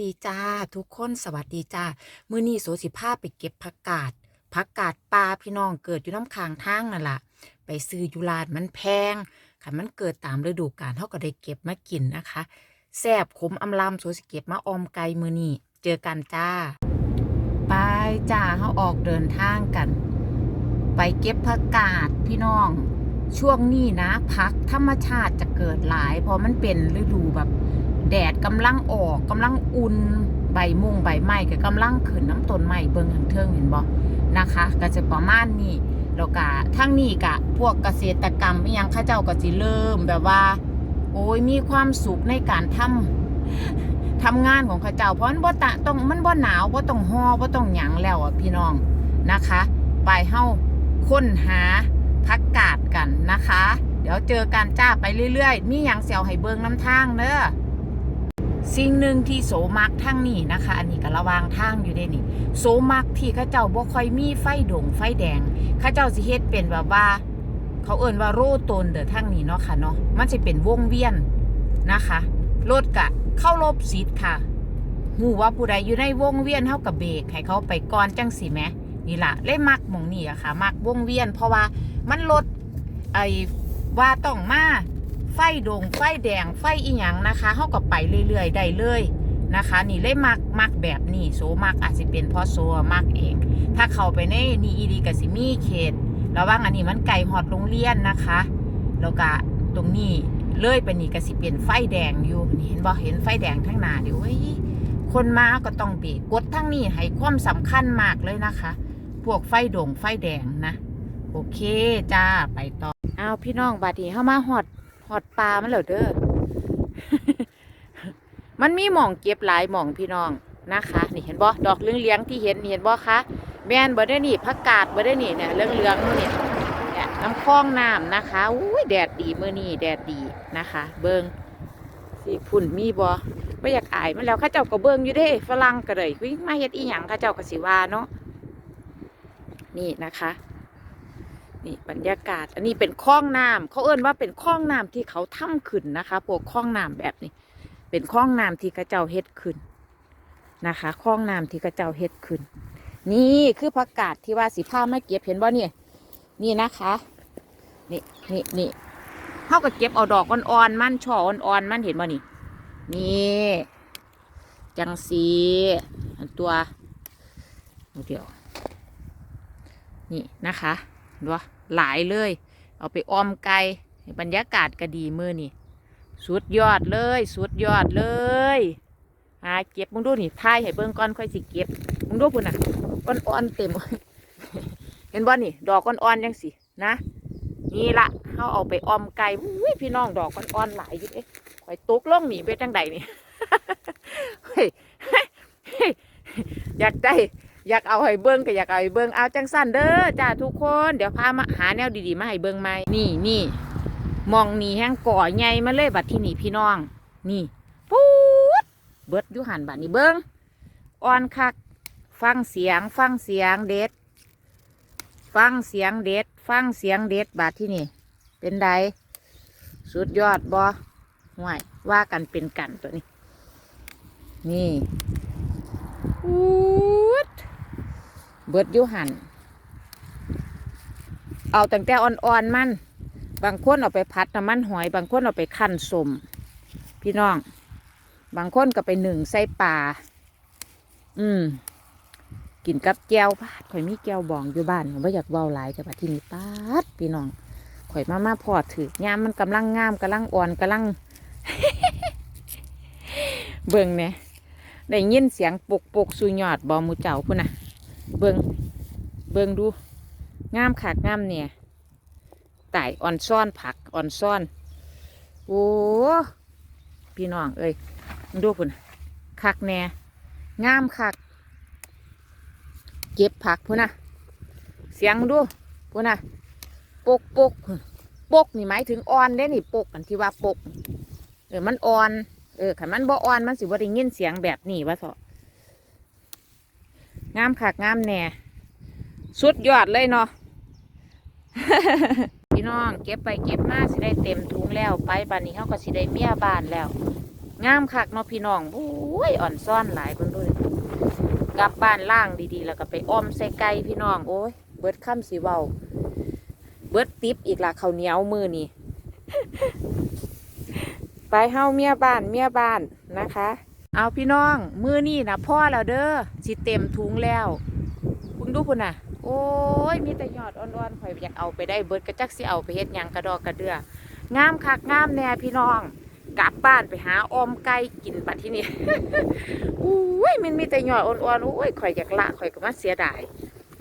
ดีจ้า ทุกคนสวัสดีจ้ามื้อนี้โสสิพาไปเก็บผักกาดผักกาดปลาพี่น้องเกิดอยู่น้ำค้างทางนั่นล่ะ ไปซื้อยู่ร้านมันแพงคันมันเกิดตามฤดูกาลเฮาก็ได้เก็บมากินนะคะแซบขมอำลำโสสิเก็บมาออมไก่มื้อนี้เจอกันจ้า ไปจ้าเฮาออกเดินทางกัน ไปเก็บผักกาดพี่น้องช่วงนี้นะพักธรรมชาติจะเกิดหลาย เพราะมันเป็นฤดูแบบ แดดกำลังออกกำลังอุ่นใบมุงใบไม้ก็กำลังขึ้นน้ำต้นไม้เบิ่งทางเทิงเห็นบ่นะคะ ก็จะประมาณนี้แล้วก็ทั้งนี้ก็พวกเกษตรกรรมยังข้าเจ้าก็สิเริ่มแบบว่า โอ้ยมีความสุขในการทำทำงานของข้าเจ้า เพราะมันบ่ตะต้องมันบ่หนาวบ่ต้องฮ้อบ่ต้องหยังแล้วอะพี่น้องนะคะไปเฮาค้นหาพักกาดกันนะคะ เดี๋ยวเจอกันจ้าไปเรื่อยๆ มีหยังเสียวให้เบิงน้ำทางเด้อ สิ่งหนึ่งที่โสมักทั้งนี้นะคะ อันนี้ก็ระวางทางอยู่ได้นี่ โสมักที่เข้าเจ้าบ่ค่อยมีไฟดงไฟแดงเข้าเจ้าสิเฮ็ดเป็นแบบว่า เขาเอิ่นว่าโรตนเด้อทั้งนี้เนาะค่ะเนาะมันจะเป็นวงเวียนนะคะรถกะเข้ารบสิทธิ์ค่ะหูว่าผู้ใดอยู่ในวงเวียนเท่ากับเบรกให้เขาไปก่อนจังสิแมนี่ละเลยมักมองนี่อะค่ะ มักวงเวียน เพราะว่ามันลดไอ้ว่าต้องมา ไฟดง ไฟแดง ไฟอีหยังนะคะเขาก็ไปเรื่อยๆได้เลยนะคะ นี่เลยมักมักแบบนี้โซมักอาจจะเป็นเพราะโซมักเอง ถ้าเข้าไปในนี่อีดีกับสิมีเขตระว่างอันนี้มันไก่หอดโรงเรียนนะคะ แล้วก็ตรงนี้เลยไปนี่ก็สิเป็นไฟแดงอยู่นี่เห็นบ่เห็นไฟแดงทั้งหน้าเดี๋ยวยคนมาก็ต้องเบรกกดทั้งนี้ให้ความสำคัญมากเลยนะคะ พวกไฟดงไฟแดงนะ โอเคจ้าไปต่อเอาพี่น้องบาดนี้เข้ามาหอด อดปลามันเหรอเด้อ มันมีหม่องเก็บหลายหม่องพี่น้องนะคะ นี่เห็นบ่ดอกเลี้ยงที่เห็นนี่เห็นบ่คะแมนบ่ได้นี่ผักกาดบ่ได้นี่เนี่ยเรืองเลืองๆนู่นเนี่ยเนี่ยน้ำคลองน้ำนะคะอุ้ยแดดดีเมื้อนี้แดดดีนะคะ เบิงสิพุ่นมีบ่ไม่อยากอายมันแล้วข้าเจ้าก็เบิงอยู่เด้ฝรั่งก็เลยวิ่งมาเฮ็ดอีหยังข้าเจ้าก็สิว่าเนาะนี่นะคะ นี่บรรยากาศ อันนี้เป็นคลองน้ำเขาเอิ้นว่าเป็นคลองน้ำที่เขาทำขึ้นนะคะ พวกคลองน้ำแบบนี้ เป็นคลองน้ำที่กระเจ้าเฮ็ดขึ้นนะคะคลองน้ำที่กระเจ้าเฮ็ดขึ้น นี่คือผักกาดที่ว่าสีผ้าไมาเก็บเห็นบ่เนี่ยนี่นะคะนี่นี่นี่เขาก็เก็บเอาดอกอ่อนๆมันช่ออ่อนๆมันเห็นบ่นี่นี่จังสีตัวเดี๋ยวนี่นะคะ เห็นปะหลายเลย เอาไปออมไก่บรรยากาศก็ดีมือนี่สุดยอดเลย สุดยอดเลยหาเก็บมึงดูนี่ทายให้เบิ่งก่อนค่อยสิเก็บมึงดูพุ่นน่ะอ่อนเต็ม เห็นบ่นี่ ดอกก้อนอ่อนยังสินะนี่ละเขาเอาไปออมไก่อุ้ยพี่น้องดอกก้อนอ่อนหลายอยู่เอ๊ะข่อยตกล่องหนีไปจังใดนี่เฮ้ยเฮ้ยเฮ้ยอยากได้ อยากเอาให้เบิ้งก็อยากเอาให้เบิ้งเอาจังสั้นเด้อจ้าทุกคนเดี๋ยวพามาหาแนวดีๆมาให้เบิ้งไหมนี่นี่มองนี่แห้งก่อใหญ่มาเลยบัดที่นี่พี่น้อง นี่ปุ๊ดเบิดยุหันบัดนี้เบิ้งอ่อนคัก ฟังเสียง ฟังเสียงเด็ด ฟังเสียงเด็ด ฟังเสียงเด็ดบัดที่นี่ เป็นไดสุดยอดบอห่วยว่ากันเป็นกันตัวนี้ นี่ปุ๊ด เบิดยุหันเอาตั้งแต่อ่อนๆมัน บางคนเอาไปพัดน้ำมันหอย บางคนเอาไปคั่นสมพี่น้อง บางคนก็ไปหนึ่งใส่ปลาอืมกินกับแก้วพาดข่อยมีแก้วบองอยู่บ้านผมว่อยากเบาหลายแต่ว่าที่นี่ปาดพี่น้องข่อยมามาพอถือยามมันกำลังงามกำลังอ่อนกำลัง เบิ่งเนี่ยได้ยินเสียงปุกปุกสุยอดบอมูเจ้าพุ่นน่ะ เบิงเบิงดูงามขากงามเนี่ยไต่อ่อนซ่อนผักอ่อนซ่อน โอ้พี่น้องเอ้ยดูพุ่นคักแน่งามคัก เก็บผักพุ่นน่ะเสียงดูพุ่นน่ะปกปกปกนี่หมายถึงอ่อนเด้นี่ปกอันที่ว่าปก เออมันอ่อน เออขันมันบ่อ่อนมันสิบ่ได้ยินเสียงแบบนี้วะเถอะ งามคักงามแน่สุดยอดเลยเนาะพี่น้องเก็บไปเก็บมาสิได้เต็มถุงแล้วไปบานนี้เขาก็สิได้เมียบ้านแล้ว งามคักเนาะพี่น้องโอ้ยอ่อนซ่อนหลายเบิ่งด้วยกลับบ้านล่างดีๆ แล้วก็ไปอ้อมใส่ไก่พี่น้องโอ้ยเบิดค่ำสิเว้าเบิดติ๊บอีกละข้าเหนียวมือนี่ไปเฮาเมียบ้านเมียบ้านนะคะ เอาพี่น้องมือนี่นะพ่อแล้วเด้อสิเต็มถุงแล้วคุณดูคุณน่ะ โอ้ยมีแต่ยอดอ่อนๆข่อยอยากเอาไปได้เบิดกระจักสิเอาไปเฮ็ดหยังกระดอกกระเดืองามคักงามแน่พี่น้อง กลับบ้านไปหาออมไก่กินปัดที่นี่อุ้ยมันมีแต่ยอดอ่อนๆอุ้ยข่อยอยากละข่อยก็มาเสียดาย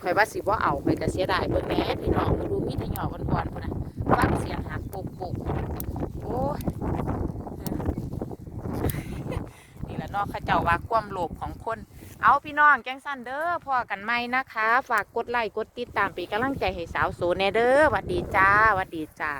ข่อยว่าสิบ่าเอาข่อยก็เสียดายเบิ่งแหน่พี่น้องมาดูมีแต่ยอดอ่อนๆพุ่นน่ะฟังเสียงหักปุกๆโอ้ย นาะเนอกข้าเจ้าว่าความโลภของคน เอาพี่น้องแจ้งสั้นเด้อพอกันไหมนะคะ ฝากกดไลค์กดติดตามปีกำลังใจให้สาวโสเน่เด้อหวัดดีจ้าหวัดดีจ้า